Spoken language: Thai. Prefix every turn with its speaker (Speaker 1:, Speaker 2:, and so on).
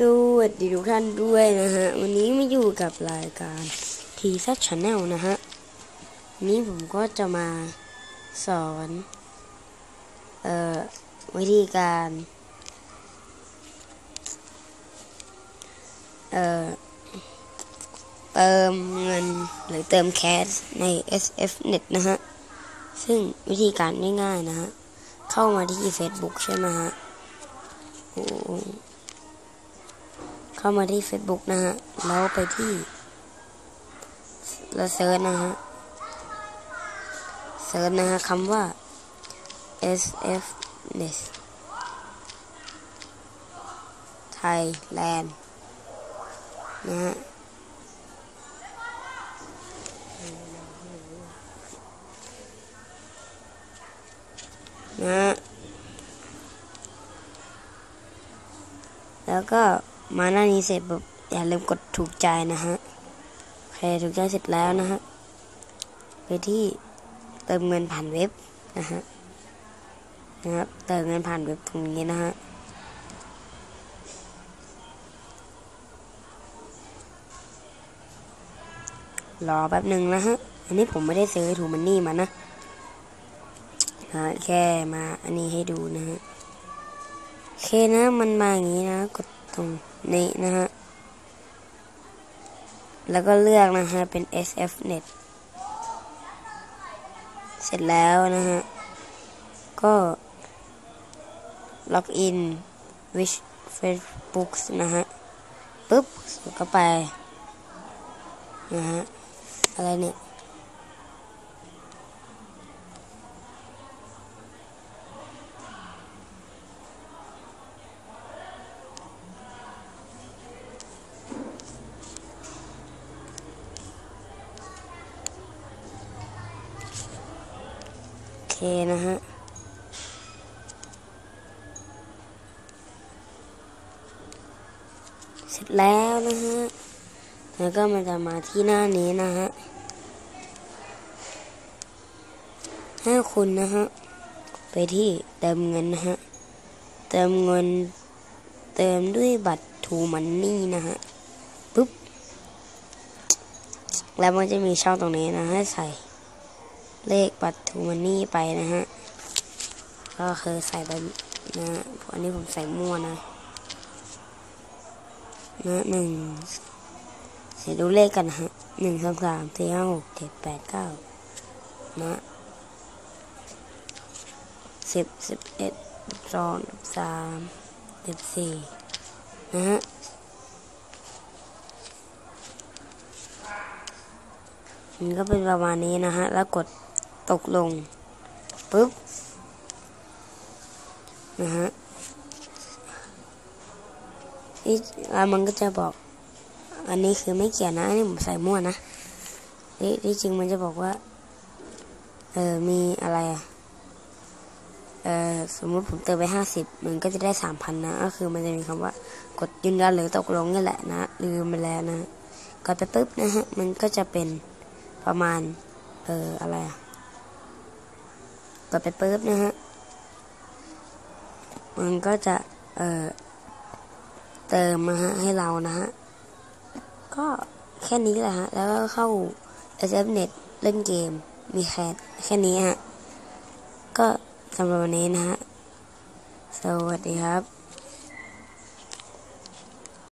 Speaker 1: สวัสดีทุกท่านด้วยนะฮะ วันนี้มาอยู่กับรายการทีซัชแนลนะฮะวันนี้ผมก็จะมาสอน เอ่อ วิธีการ เอ่อ เติมเงินหรือเติมแคสใน SFNet นะฮะ ซึ่งวิธีการง่ายๆนะฮะ เข้ามาที่ Facebook ใช่ไหมฮะโอ้ เข้ามาที่ Facebook นะฮะ แล้วไปที่แล้วเซิร์ชนะฮะ เซิร์ชนะฮะคำว่า SF n e s Thailand นะฮะนะแล้วก็ มาหน้านี้เสร็จปุ๊บอย่าลืมกดถูกใจนะฮะโอเคถูกใจเสร็จแล้วนะฮะไปที่เติมเงินผ่านเว็บนะฮะนะครับเติมเงินผ่านเว็บตรงนี้นะฮะรอแป๊บหนึ่งนะฮะ อันนี้ผมไม่ได้ซื้อถูมันนี่มานะนะแค่มาอันนี้ให้ดูนะฮะโอเคนะมันมาอย่างนี้นะ กด ตรงนี้นะฮะ แล้วก็เลือกนะฮะ เป็น SFNet เสร็จแล้วนะฮะ ก็ล็อกอิน with Facebook นะฮะปุ๊บก็ไปนะฮะ อะไรเนี่ย เคนะฮะเสร็จแล้วนะฮะ แล้วก็มันจะมาที่หน้านี้นะฮะให้คุณนะฮะ ไปที่เติมเงินนะฮะ เติมเงิน เติมด้วยบัตรทูมันนี่นะฮะ ปุ๊บ แล้วมันจะมีช่องตรงนี้นะให้ใส่ เลขบัตรทูมันนี่ไปนะฮะ ก็คือใส่ไปนะฮะอันนี้ผมใส่มั่วนะ นะหนึ่งเสียดูเลขกันนะฮะหนึ่งสองสามสี่ห้าหกเจ็ดแปดเก้านะสิบสิบเอ็ดสิบสองสิบสามสิบสี่นะฮะมันก็เป็นประมาณนี้นะฮะ แล้วกด ตกลงปุ๊บนะฮะนี่แล้วมันก็จะบอก อันนี้คือไม่เกี่ยวนะอันนี้ผมใส่มั่วนะที่ที่จริงมันจะบอกว่า เออมีอะไรอะเออสมมุติผมเติมไปห้าสิบมันก็จะได้สามพันนะ ก็คือมันจะมีคำว่า กดยืนยันหรือตกลงนี่แหละนะลืมไปแล้วนะกดไปปุ๊บนะฮะมันก็จะเป็นประมาณ เอออะไรอะ กดไปปุ๊บนะฮะ มันก็จะ เออเติมนะฮะ ให้เรานะฮะ ก็แค่นี้แหละฮะ แล้วก็เข้า SFNet เล่นเกม มีแคทแค่นี้ฮะ ก็สำหรับวันนี้นะฮะ สวัสดีครับ